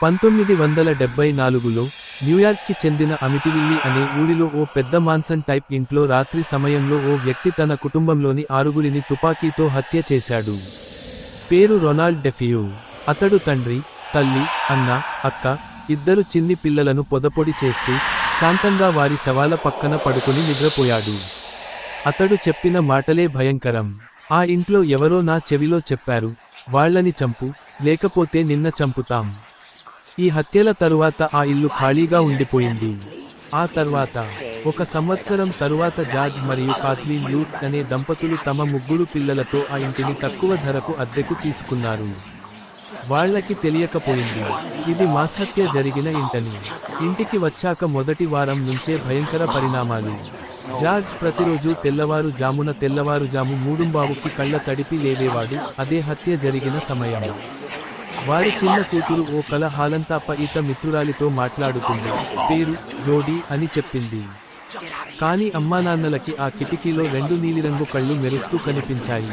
పంతొమ్మిది వందల డెబ్బై నాలుగులో న్యూయార్క్కి చెందిన అమిటివిల్లి అనే ఊరిలో ఓ పెద్ద మాన్సన్ టైప్ ఇంట్లో రాత్రి సమయంలో ఓ వ్యక్తి తన కుటుంబంలోని ఆరుగురిని తుపాకీతో హత్య చేశాడు. పేరు రొనాల్డ్ డెఫియో. అతడు తండ్రి తల్లి అన్న అక్క ఇద్దరు చిన్ని పిల్లలను పొదపొడి చేస్తూ శాంతంగా వారి శవాల పక్కన పడుకుని నిద్రపోయాడు. అతడు చెప్పిన మాటలే భయంకరం. ఆ ఇంట్లో ఎవరో నా చెవిలో చెప్పారు వాళ్ళని చంపు లేకపోతే నిన్న చంపుతాం. ఈ హత్యల తరువాత ఆ ఇల్లు ఖాళీగా ఉండిపోయింది. ఆ తర్వాత ఒక సంవత్సరం తరువాత జార్జ్ మరియు కాథ్లీన్ లూట్ అనే దంపతులు తమ ముగ్గురు పిల్లలతో ఆ ఇంటిని తక్కువ ధరకు అద్దెకు తీసుకున్నారు. వాళ్ళకి తెలియకపోయింది ఇది మాస్హత్య జరిగిన ఇంటని. ఇంటికి వచ్చాక మొదటి వారం నుంచే భయంకర పరిణామాలు. జార్జ్ ప్రతిరోజు తెల్లవారు జామున తెల్లవారు జాము మూడుంబావుకి కళ్ళ తడిపి లేవేవాడు అదే హత్య జరిగిన సమయం. వారి చిన్న కూతురు ఓ కల హాలంతాప ఇత మిత్రురాలితో మాట్లాడుతుంది. పేరు జోడీ అని చెప్పింది. కానీ అమ్మానాన్నలకి ఆ కిటికీలో రెండు నీలిరంగు కళ్ళు మెరుస్తూ కనిపించాయి.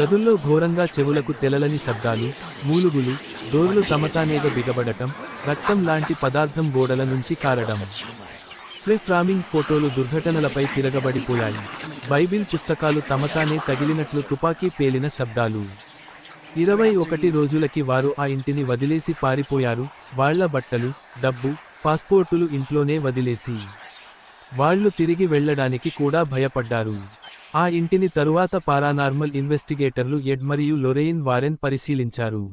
గదుల్లో ఘోరంగా చెవులకు తెలలని శబ్దాలు మూలుగులు డోర్లు తమతానేగా బిగబడటం రక్తం లాంటి పదార్థం గోడల నుంచి కారడం. ఫ్లిప్ రామింగ్ ఫోటోలు దుర్ఘటనలపై తిరగబడిపోయాయి. బైబిల్ పుస్తకాలు తమతానే తగిలినట్లు తుపాకీ పేలిన శబ్దాలు. ఇరవై ఒకటి రోజులకి వారు ఆ ఇంటిని వదిలేసి పారిపోయారు. వాళ్ళ బట్టలు డబ్బు పాస్పోర్టులు ఇంట్లోనే వదిలేసి వాళ్ళు తిరిగి వెళ్ళడానికి కూడా భయపడ్డారు. ఆ ఇంటిని తరువాత పారానార్మల్ ఇన్వెస్టిగేటర్లు ఎడ్ మరియు లొరెయిన్ వారెన్ పరిశీలించారు.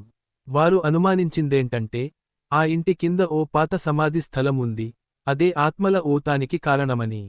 వారు అనుమానించిందేంటంటే ఆ ఇంటి కింద ఓ పాత సమాధి స్థలం ఉంది. అదే ఆత్మల ఊతానికి కారణమని.